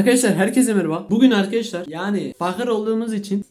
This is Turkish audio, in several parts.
Arkadaşlar herkese merhaba. Bugün arkadaşlar yani fakir olduğumuz için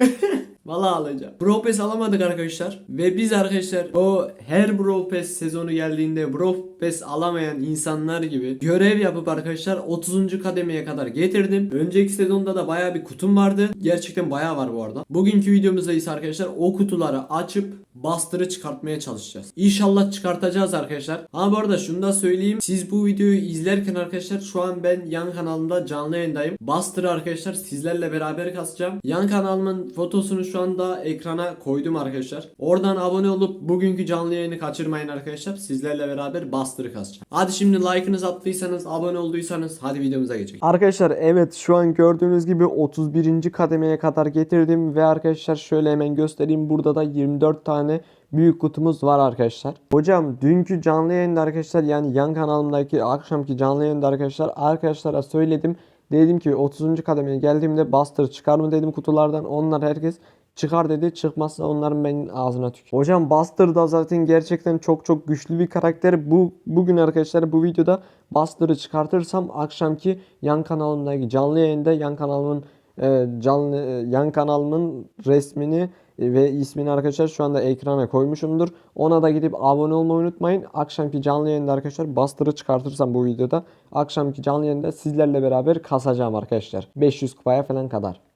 Vallahi alacağım. Pass alamadık arkadaşlar. Ve biz arkadaşlar o her Pass sezonu geldiğinde Pass alamayan insanlar gibi görev yapıp arkadaşlar 30. kademeye kadar getirdim. Önceki sezonda da baya bir kutum vardı. Gerçekten baya var bu arada. Bugünkü videomuzda ise arkadaşlar o kutuları açıp Buster'ı çıkartmaya çalışacağız. İnşallah çıkartacağız arkadaşlar. Ama bu arada şunu da söyleyeyim. Siz bu videoyu izlerken arkadaşlar şu an ben yan kanalımda canlı yayındayım. Buster'ı arkadaşlar sizlerle beraber kasacağım. Yan kanalımın fotosunu şu anda ekrana koydum arkadaşlar. Oradan abone olup bugünkü canlı yayını kaçırmayın arkadaşlar. Sizlerle beraber Buster'ı kasacağım. Hadi şimdi like'ınızı attıysanız, abone olduysanız hadi videomuza geçelim. Arkadaşlar evet şu an gördüğünüz gibi 31. kademeye kadar getirdim ve arkadaşlar şöyle hemen göstereyim. Burada da 24 tane büyük kutumuz var arkadaşlar. Hocam dünkü canlı yayında arkadaşlar yani yan kanalımdaki akşamki canlı yayında arkadaşlar arkadaşlara söyledim. Dedim ki 30. kademeye geldiğimde Buster çıkar mı dedim kutulardan. Onlar herkes çıkar dedi. Çıkmazsa onların benim ağzına tük. Hocam Buster da zaten gerçekten çok çok güçlü bir karakter. Bu bugün arkadaşlar bu videoda Buster'ı çıkartırsam akşamki yan kanalımdaki canlı yayında yan kanalımın e, canlı e, yan kanalımın resmini e, ve ismini arkadaşlar şu anda ekrana koymuşumdur. Ona da gidip abone olmayı unutmayın. Akşamki canlı yayında arkadaşlar Buster'ı çıkartırsam bu videoda akşamki canlı yayında sizlerle beraber kasacağım arkadaşlar. 500 kupaya falan kadar.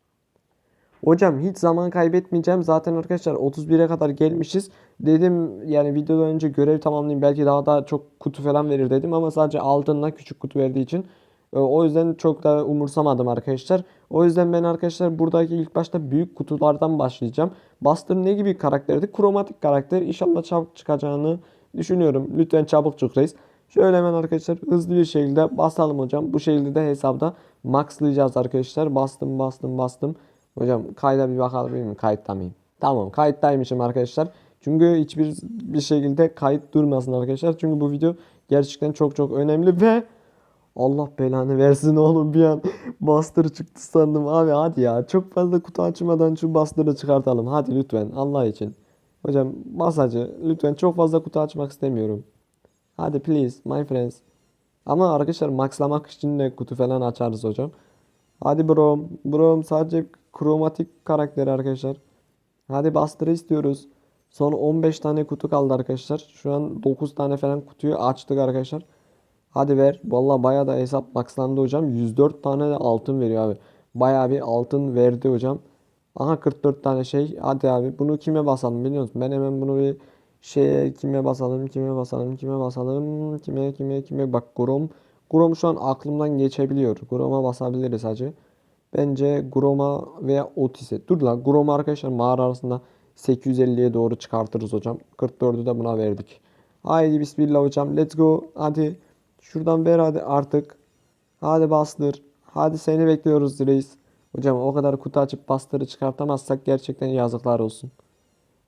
Hocam hiç zaman kaybetmeyeceğim. Zaten arkadaşlar 31'e kadar gelmişiz. Dedim yani videodan önce görev tamamlayayım. Belki daha da çok kutu falan verir dedim. Ama sadece altınla küçük kutu verdiği için. e, O yüzden çok da umursamadım arkadaşlar. O yüzden ben arkadaşlar buradaki ilk başta büyük kutulardan başlayacağım. Buster ne gibi karakterdi? Kromatik karakter. İnşallah çabuk çıkacağını düşünüyorum. Lütfen çabuk çık reis. Şöyle hemen arkadaşlar hızlı bir şekilde basalım hocam. Bu şekilde de hesapta maxlayacağız arkadaşlar. Bastım bastım bastım. Hocam kayda bir bakalım mıyım? Kayıtta mıyım? Tamam kayıttaymışım arkadaşlar. Çünkü hiçbir bir şekilde kayıt durmasın arkadaşlar. Çünkü bu video gerçekten çok çok önemli ve Allah belanı versin oğlum bir an Buster çıktı sandım abi hadi ya çok fazla kutu açmadan şu Buster'ı çıkartalım hadi lütfen Allah için. Hocam masacı lütfen çok fazla kutu açmak istemiyorum. Hadi please my friends. Ama arkadaşlar maxlamak için de kutu falan açarız hocam. Hadi brom. Brom sadece kromatik karakteri arkadaşlar. Hadi Buster'ı istiyoruz. Son 15 tane kutu kaldı arkadaşlar. Şu an 9 tane falan kutuyu açtık arkadaşlar. Hadi ver. Vallahi bayağı da hesap maxlandı hocam. 104 tane de altın veriyor abi. Bayağı bir altın verdi hocam. Aha 44 tane şey. Hadi abi bunu kime basalım biliyor musun? Ben hemen bunu bir şeye kime basalım, kime basalım, kime basalım, kime kime kime bak Grom. Grom şu an aklımdan geçebiliyor. Grom'a basabiliriz hacı. Bence Grom'a veya Otis'e. Dur la Grom'u arkadaşlar mağara arasında 850'ye doğru çıkartırız hocam. 44'ü de buna verdik. Haydi bismillah hocam. Let's go. Hadi. Şuradan ver hadi artık. Hadi bastır. Hadi seni bekliyoruz reis. Hocam o kadar kutu açıp bastırı çıkartamazsak gerçekten yazıklar olsun.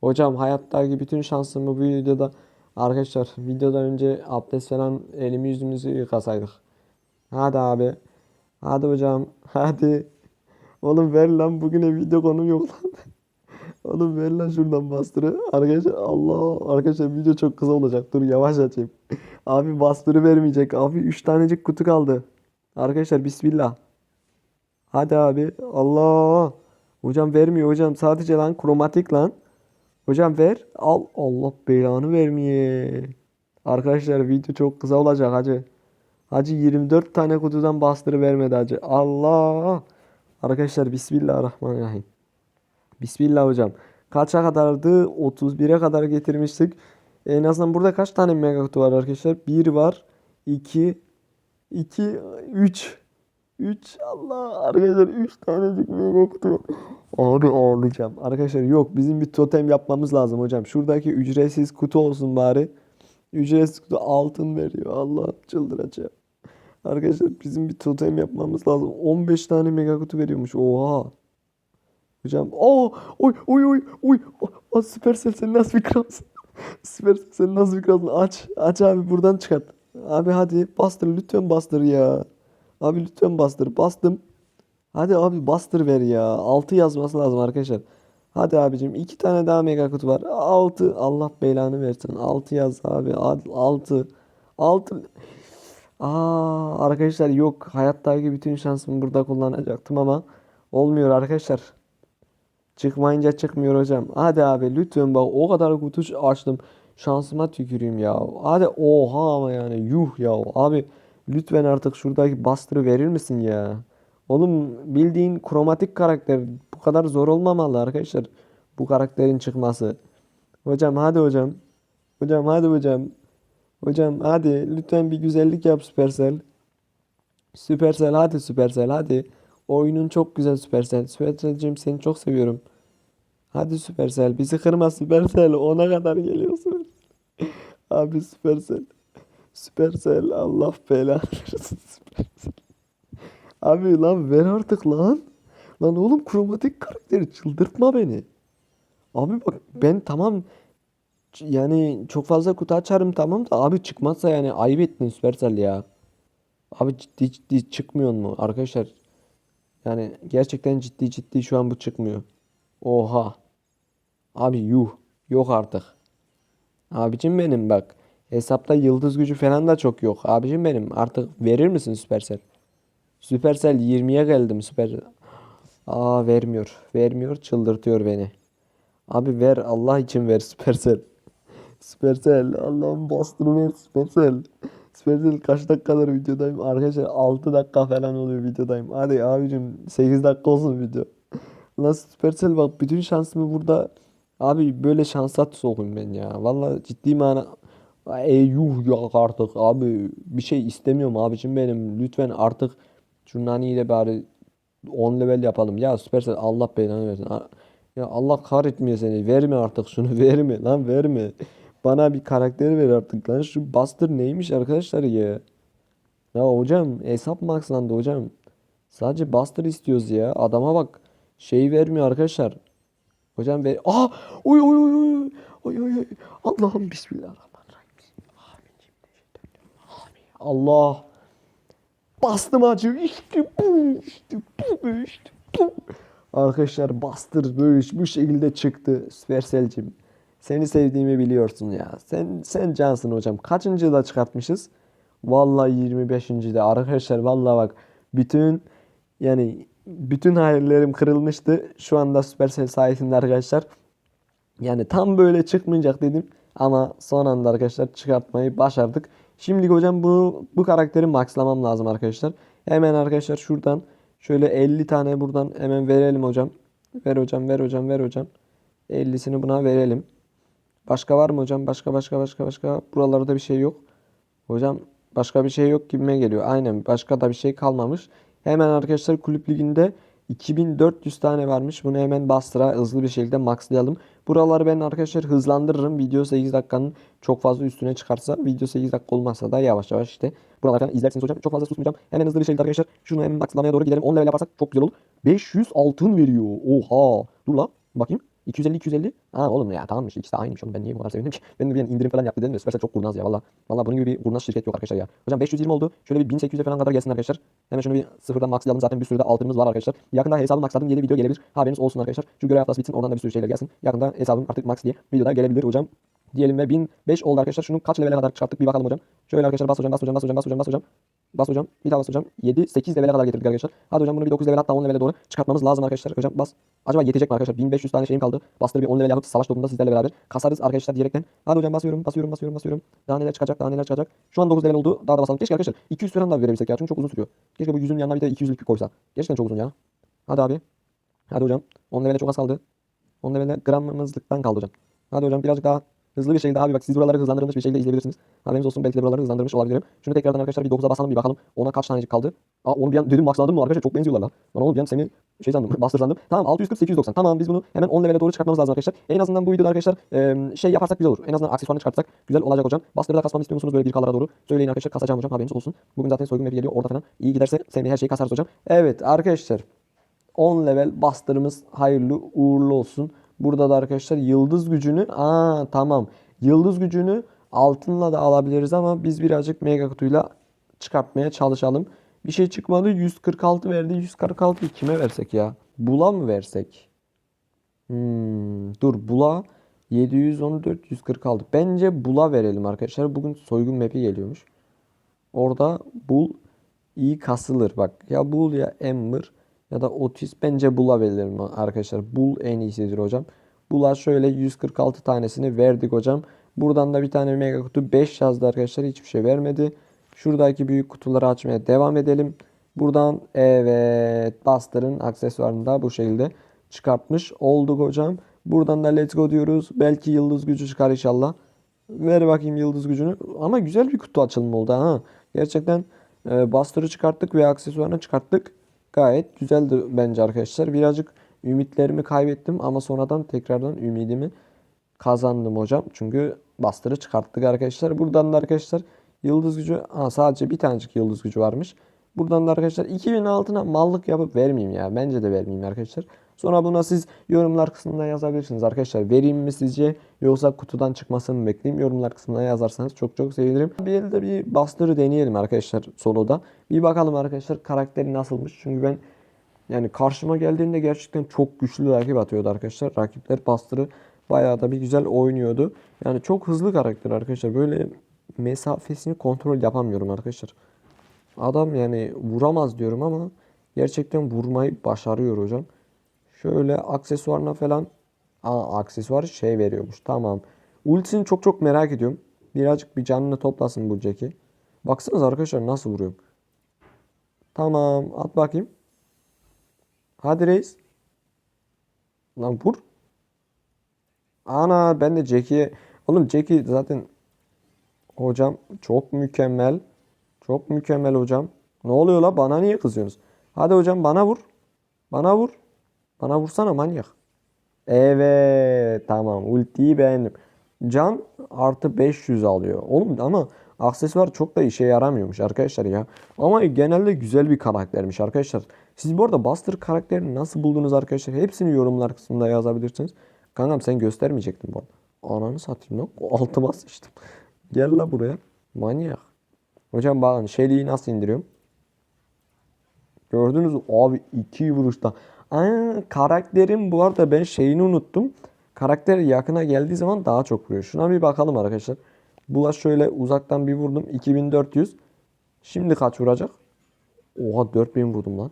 Hocam hayattaki bütün şansımı bu videoda arkadaşlar videodan önce abdest falan elimi yüzümüzü yıkasaydık. Hadi abi. Hadi hocam. Hadi. Oğlum ver lan bugüne video konum yok lan. Oğlum ver lan şuradan bastırı. Arkadaşlar Allah. Arkadaşlar video çok kısa olacak. Dur yavaş açayım. Abi bastırı vermeyecek. Abi 3 tanecik kutu kaldı. Arkadaşlar bismillah. Hadi abi. Allah. Hocam vermiyor hocam. Sadece lan kromatik lan. Hocam ver. Al. Allah belanı vermeye. Arkadaşlar video çok kısa olacak hacı. Hacı 24 tane kutudan bastırı vermedi hacı. Allah. Arkadaşlar Bismillahirrahmanirrahim. Bismillah hocam. Kaça kadardı? 31'e kadar getirmiştik. En azından burada kaç tane mega kutu var arkadaşlar? 1 var. 2 2 3 3 Allah arkadaşlar 3 tanecik mega kutu var. Abi ağlayacağım. Arkadaşlar yok bizim bir totem yapmamız lazım hocam. Şuradaki ücretsiz kutu olsun bari. Ücretsiz kutu altın veriyor. Allah çıldıracağım. Arkadaşlar bizim bir totem yapmamız lazım. 15 tane mega kutu veriyormuş. Oha. Hocam. Oo, oy oy oy oy. O, Supercell sen nasıl bir kralsın? Supercell sen nasıl bir kralsın? Aç. Aç abi buradan çıkart. Abi hadi bastır lütfen bastır ya. Abi lütfen bastır. Bastım. Hadi abi bastır ver ya. 6 yazması lazım arkadaşlar. Hadi abicim iki tane daha mega kutu var. 6 Allah belanı versin. 6 yaz abi. 6 6 Aa arkadaşlar yok. Hayattaki bütün şansımı burada kullanacaktım ama olmuyor arkadaşlar. Çıkmayınca çıkmıyor hocam. Hadi abi lütfen bak o kadar kutu açtım. Şansıma tüküreyim ya. Hadi oha ama yani yuh ya. Abi lütfen artık şuradaki bastırı verir misin ya? Oğlum bildiğin kromatik karakter. Bu kadar zor olmamalı arkadaşlar. Bu karakterin çıkması. Hocam hadi hocam. Hocam hadi hocam. Hocam hadi lütfen bir güzellik yap Supercell. Supercell hadi Supercell hadi. Oyunun çok güzel Supercell. Supercell'cim seni çok seviyorum. Hadi Supercell bizi kırma Supercell. Ona kadar geliyorsun. Abi Supercell. Supercell Allah belanı versin Supercell. Abi lan ver artık lan. Lan oğlum kromatik karakteri çıldırtma beni. Abi bak ben tamam yani çok fazla kutu açarım tamam da abi çıkmazsa yani ayıp ettin Supercell ya. Abi ciddi ciddi çıkmıyor mu arkadaşlar? Yani gerçekten ciddi ciddi şu an bu çıkmıyor. Oha. Abi yuh. Yok artık. Abicim benim bak. Hesapta yıldız gücü falan da çok yok. Abicim benim artık verir misin Supercell? Supercell 20'ye geldim Supercell. Aa vermiyor. Vermiyor çıldırtıyor beni. Abi ver Allah için ver Supercell. Supercell Allah'ım bastını ver Supercell. Supercell kaç dakikadır videodayım? Arkadaşlar 6 dakika falan oluyor videodayım. Hadi abicim 8 dakika olsun video. Lan Supercell bak bütün şansımı burada abi böyle şansa sokayım ben ya. Vallahi ciddi mana Ey yuh ya artık abi bir şey istemiyorum abicim benim. Lütfen artık şu Nani'yi de bari 10 level yapalım. Ya Supercell Allah belanı versin. Ya Allah kahretmiyor seni. Verme artık şunu verme lan verme. Bana bir karakter ver artık lan. Şu Buster neymiş arkadaşlar ya. Ya hocam hesap maxlandı hocam. Sadece Buster istiyoruz ya. Adama bak. Şey vermiyor arkadaşlar. Hocam ver. Aa! Oy oy oy oy. Oy oy oy. Allah'ım bismillahirrahmanirrahim. Allah. Bastım acı. İşte bu. İşte bu. İşte bu. Arkadaşlar bastır böyle bu şekilde çıktı Supercell'cim. Seni sevdiğimi biliyorsun ya. Sen sen cansın hocam. Kaçıncı da çıkartmışız? Vallahi 25. de arkadaşlar vallahi bak bütün yani bütün hayallerim kırılmıştı. Şu anda Supercell sayesinde arkadaşlar yani tam böyle çıkmayacak dedim ama son anda arkadaşlar çıkartmayı başardık. Şimdi hocam bunu bu karakteri maxlamam lazım arkadaşlar. Hemen arkadaşlar şuradan şöyle 50 tane buradan hemen verelim hocam. Ver hocam, ver hocam, ver hocam. 50'sini buna verelim. Başka var mı hocam? Başka başka başka başka. Buralarda bir şey yok. Hocam başka bir şey yok gibime geliyor. Aynen başka da bir şey kalmamış. Hemen arkadaşlar kulüp liginde 2400 tane varmış. Bunu hemen bastıra hızlı bir şekilde maxlayalım. Buraları ben arkadaşlar hızlandırırım. Video 8 dakikanın çok fazla üstüne çıkarsa video 8 dakika olmazsa da yavaş yavaş işte buralardan izlersiniz hocam. Çok fazla susmayacağım. Hemen hızlı bir şekilde arkadaşlar şunu hemen maxlamaya doğru gidelim. 10 level yaparsak çok güzel olur. 500 altın veriyor. Oha. Dur la. Bakayım. 250 250. Ha oğlum ya tamammış. İkisi de aynıymış oğlum. Ben niye bu kadar sevindim ki? Ben bir indirim falan yaptı dedim de Supercell çok kurnaz ya valla. Valla bunun gibi bir kurnaz şirket yok arkadaşlar ya. Hocam 520 oldu. Şöyle bir 1800'e falan kadar gelsin arkadaşlar. Hemen şunu bir sıfırdan maxlayalım. Zaten bir sürü de altınımız var arkadaşlar. Yakında hesabı maxladım. Yeni video gelebilir. Haberiniz olsun arkadaşlar. Şu görev haftası bitsin. Oradan da bir sürü şeyler gelsin. Yakında hesabım artık max diye videoda gelebilir hocam. Diyelim ve 1005 oldu arkadaşlar. Şunu kaç level'e kadar çıkarttık bir bakalım hocam. Şöyle arkadaşlar bas hocam bas hocam bas hocam bas hocam bas hocam. Bas hocam. Bir daha bas hocam. 7 8 level'e kadar getirdik arkadaşlar. Hadi hocam bunu bir 9 level hatta 10 level'e doğru çıkartmamız lazım arkadaşlar. Hocam bas. Acaba yetecek mi arkadaşlar? 1500 tane şeyim kaldı. Bastır bir 10 level yapıp savaş topunda sizlerle beraber kasarız arkadaşlar diyerekten. Hadi hocam basıyorum basıyorum basıyorum basıyorum. Daha neler çıkacak daha neler çıkacak. Şu an 9 level oldu. Daha da basalım. Keşke arkadaşlar 200 falan da verebilsek ya. Çünkü çok uzun sürüyor. Keşke bu 100'ün yanına bir de 200'lük koysa. Gerçekten çok uzun ya. Hadi abi. Hadi hocam. 10 level'e çok az kaldı. 10 level'e gramımızlıktan kaldı hocam. Hadi hocam birazcık daha hızlı bir şekilde abi bak siz buraları hızlandırılmış bir şekilde izleyebilirsiniz. Haberiniz olsun belki de buraları hızlandırmış olabilirim. Şunu tekrardan arkadaşlar bir 9'a basalım bir bakalım. Ona kaç tanecik kaldı. Aa onu bir an dedim maxladım mı arkadaşlar çok benziyorlar lan. Lan oğlum bir an seni şey sandım bastır sandım. Tamam 640 890. Tamam biz bunu hemen 10 level'e doğru çıkartmamız lazım arkadaşlar. En azından bu videoda arkadaşlar e, şey yaparsak güzel olur. En azından aksesuarını çıkartsak güzel olacak hocam. Bastırda kasmamı istiyor musunuz böyle bir kalara doğru? Söyleyin arkadaşlar kasacağım hocam haberiniz olsun. Bugün zaten soygun mapi geliyor orada falan. İyi giderse sevmeyi her şeyi kasarız hocam. Evet arkadaşlar 10 level bastırımız hayırlı uğurlu olsun. Burada da arkadaşlar yıldız gücünü aa tamam. Yıldız gücünü altınla da alabiliriz ama biz birazcık mega kutuyla çıkartmaya çalışalım. Bir şey çıkmadı. 146 verdi. 146'yı kime versek ya? Bula mı versek? Hmm, dur Bula 714 146. Bence Bula verelim arkadaşlar. Bugün soygun map'i geliyormuş. Orada Bull iyi kasılır. Bak ya Bull ya Ember ya da Otis bence bulabilirim arkadaşlar. Bull en iyisidir hocam. Bull'a şöyle 146 tanesini verdik hocam. Buradan da bir tane mega kutu 5 yazdı arkadaşlar. Hiçbir şey vermedi. Şuradaki büyük kutuları açmaya devam edelim. Buradan evet Buster'ın aksesuarını da bu şekilde çıkartmış olduk hocam. Buradan da let's go diyoruz. Belki yıldız gücü çıkar inşallah. Ver bakayım yıldız gücünü. Ama güzel bir kutu açılımı oldu ha. Gerçekten e, Buster'ı çıkarttık ve aksesuarını çıkarttık. Gayet güzeldi bence arkadaşlar. Birazcık ümitlerimi kaybettim ama sonradan tekrardan ümidimi kazandım hocam. Çünkü Buster'ı çıkarttık arkadaşlar. Buradan da arkadaşlar yıldız gücü ha, sadece bir tanecik yıldız gücü varmış. Buradan da arkadaşlar 2000 altına mallık yapıp vermeyeyim ya. Bence de vermeyeyim arkadaşlar. Sonra buna siz yorumlar kısmında yazabilirsiniz arkadaşlar. Vereyim mi sizce yoksa kutudan çıkmasını mı bekleyeyim? Yorumlar kısmına yazarsanız çok çok sevinirim. Bir elde bir Buster'ı deneyelim arkadaşlar soloda. Bir bakalım arkadaşlar karakteri nasılmış. Çünkü ben yani karşıma geldiğinde gerçekten çok güçlü rakip atıyordu arkadaşlar. Rakipler Buster'ı bayağı da bir güzel oynuyordu. Yani çok hızlı karakter arkadaşlar. Böyle mesafesini kontrol yapamıyorum arkadaşlar. Adam yani vuramaz diyorum ama gerçekten vurmayı başarıyor hocam. Şöyle aksesuarına falan Aa, aksesuar şey veriyormuş. Tamam. Ultisini çok çok merak ediyorum. Birazcık bir canını toplasın bu Jackie. Baksanıza arkadaşlar nasıl vuruyorum. Tamam. At bakayım. Hadi reis. Lan vur. Ana ben de Jackie'ye... Oğlum Jackie zaten... Hocam çok mükemmel. Çok mükemmel hocam. Ne oluyor la? Bana niye kızıyorsunuz? Hadi hocam bana vur. Bana vur. Bana vursana manyak. Evet tamam ultiyi beğendim. Can artı 500 alıyor. Oğlum ama aksesuar çok da işe yaramıyormuş arkadaşlar ya. Ama genelde güzel bir karaktermiş arkadaşlar. Siz bu arada Buster karakterini nasıl buldunuz arkadaşlar? Hepsini yorumlar kısmında yazabilirsiniz. Kankam sen göstermeyecektin bu arada. Ananı satayım lan. Altıma sıçtım. Gel la buraya. Manyak. Hocam bakın Shelly'yi nasıl indiriyorum? Gördünüz mü? Abi iki vuruşta. Aa, karakterin bu arada ben şeyini unuttum. Karakter yakına geldiği zaman daha çok vuruyor. Şuna bir bakalım arkadaşlar. Bula şöyle uzaktan bir vurdum. 2400. Şimdi kaç vuracak? Oha 4000 vurdum lan.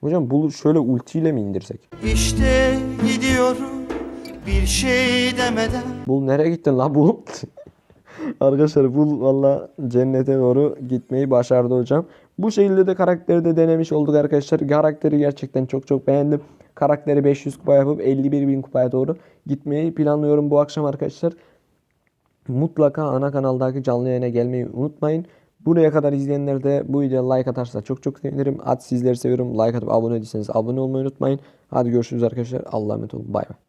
Hocam bu şöyle ultiyle mi indirsek? İşte gidiyorum bir şey demeden Bul nereye gittin la bul? Arkadaşlar bu valla cennete doğru gitmeyi başardı hocam. Bu şekilde de karakteri de denemiş olduk arkadaşlar. Karakteri gerçekten çok çok beğendim. Karakteri 500 kupa yapıp 51 bin kupaya doğru gitmeyi planlıyorum bu akşam arkadaşlar. Mutlaka ana kanaldaki canlı yayına gelmeyi unutmayın. Buraya kadar izleyenler de bu videoya like atarsa çok çok sevinirim. Hadi sizleri seviyorum. Like atıp abone değilseniz abone olmayı unutmayın. Hadi görüşürüz arkadaşlar. Allah'a emanet olun. Bay bay.